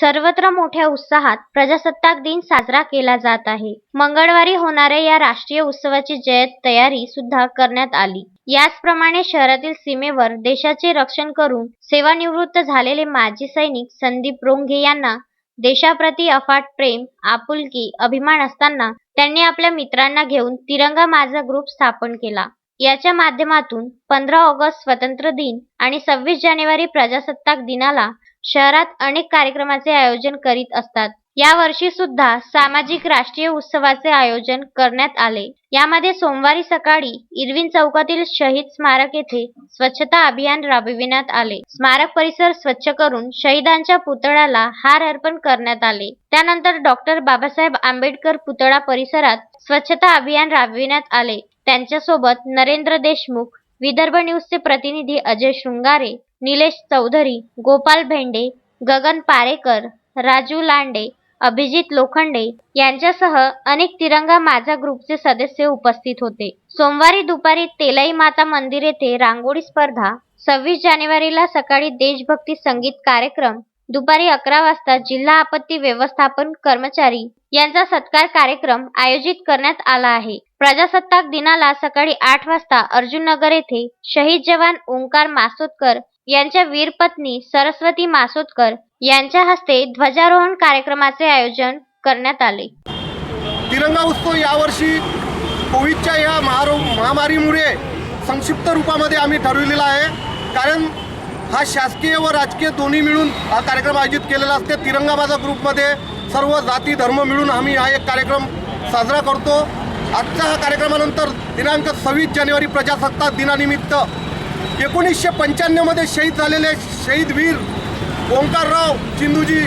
सर्वत्र मोठ्या उत्साहात प्रजासत्ताक दिन साजरा केला जात आहे. मंगळवारी होणाऱ्या या राष्ट्रीय उत्सवाची जयत तयारी सुद्धा करण्यात आली. याचप्रमाणे शहरातील सीमेवर देशाचे रक्षण करून सेवानिवृत्त झालेले माजी सैनिक संदीप रोंघे यांना देशाप्रती अफाट प्रेम आपुलकी अभिमान असताना त्यांनी आपल्या मित्रांना घेऊन तिरंगा माझा ग्रुप स्थापन केला. याच्या माध्यमातून पंधरा ऑगस्ट स्वतंत्र दिन आणि सव्वीस जानेवारी प्रजासत्ताक दिनाला शहरात अनेक कार्यक्रमाचे आयोजन करीत असतात. यावर्षी सुद्धा सामाजिक राष्ट्रीय उत्सवाचे आयोजन करण्यात आले. यामध्ये सोमवारी सकाळी इरविन चौकातील शहीद स्मारक येथे स्वच्छता अभियान राबविण्यात आले. स्मारक परिसर स्वच्छ करून शहीदांच्या पुतळ्याला हार अर्पण करण्यात आले. त्यानंतर डॉक्टर बाबासाहेब आंबेडकर पुतळा परिसरात स्वच्छता अभियान राबविण्यात आले. त्यांच्यासोबत नरेंद्र देशमुख विदर्भ न्यूजचे प्रतिनिधी अजय शृंगारे निलेश चौधरी गोपाल भेंडे गगन पारेकर राजू लांडे अभिजित लोखंडे यांच्यासह अनेक तिरंगा माझा ग्रुपचे सदस्य उपस्थित होते. सोमवारी दुपारी तेलाई माता मंदिर येथे रांगोळी स्पर्धा सव्वीस जानेवारीला सकाळी देशभक्ती संगीत कार्यक्रम दुपारी अकरा वाजता जिल्हा आपत्ती व्यवस्थापन कर्मचारी यांचा सत्कार कार्यक्रम आयोजित करण्यात आला आहे. प्रजासत्ताक दिनाला सकाळी आठ वाजता अर्जुन नगर येथे शहीद जवान ओंकार मासोदकर यांच्या वीर पत्नी सरस्वती मासोदकर यांच्या हस्ते ध्वजारोहण कार्यक्रमाचे आयोजन करण्यात आले. तिरंगा उत्सव यावर्षी कोविडच्या या महारो महामारीमुळे संक्षिप्त रूपामध्ये आम्ही ठरविलेला आहे. कारण हा शासकीय व राजकीय दोन्ही मिळून हा कार्यक्रम आयोजित केलेला असते. तिरंगा माझा ग्रुपमध्ये सर्व जाती धर्म मिळून आम्ही हा एक कार्यक्रम साजरा करतो. आजच्या हा कार्यक्रमानंतर दिनांक सव्वीस जानेवारी प्रजासत्ताक दिनानिमित्त एकोणीसशे पंच्याण्णवमध्ये शहीद झालेले शहीद वीर ओंकारराव चिंदूजी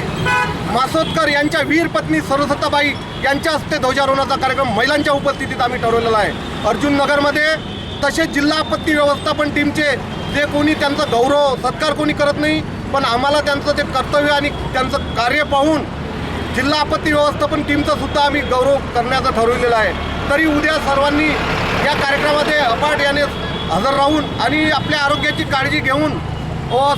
मासोदकर यांच्या वीर पत्नी सरस्वताबाई यांच्या हस्ते ध्वजारोहणाचा कार्यक्रम महिलांच्या उपस्थितीत आम्ही ठरवलेला आहे. अर्जुन नगरमध्ये तसेच जिल्हा आपत्ती व्यवस्थापन टीमचे जे कोणी त्यांचा गौरव सत्कार कोणी करत नाही पण आम्हाला त्यांचं ते कर्तव्य आणि त्यांचं कार्य पाहून जिल्हा आपत्ती व्यवस्थापन टीमचा सुद्धा आम्ही गौरव करण्याचं ठरवलेलं आहे. तरी उद्या सर्वांनी या कार्यक्रमामध्ये अपाट याने हजर राहून आणि आपल्या आरोग्याची काळजी घेऊन व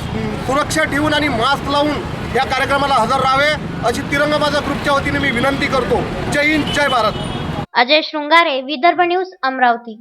सुरक्षा ठेवून आणि मास्क लावून या कार्यक्रमाला हजर राहावे अशी तिरंगा माझा ग्रुपच्या वतीने मी विनंती करतो. जय हिंद जय भारत. अजय शृंगारे विदर्भ न्यूज अमरावती.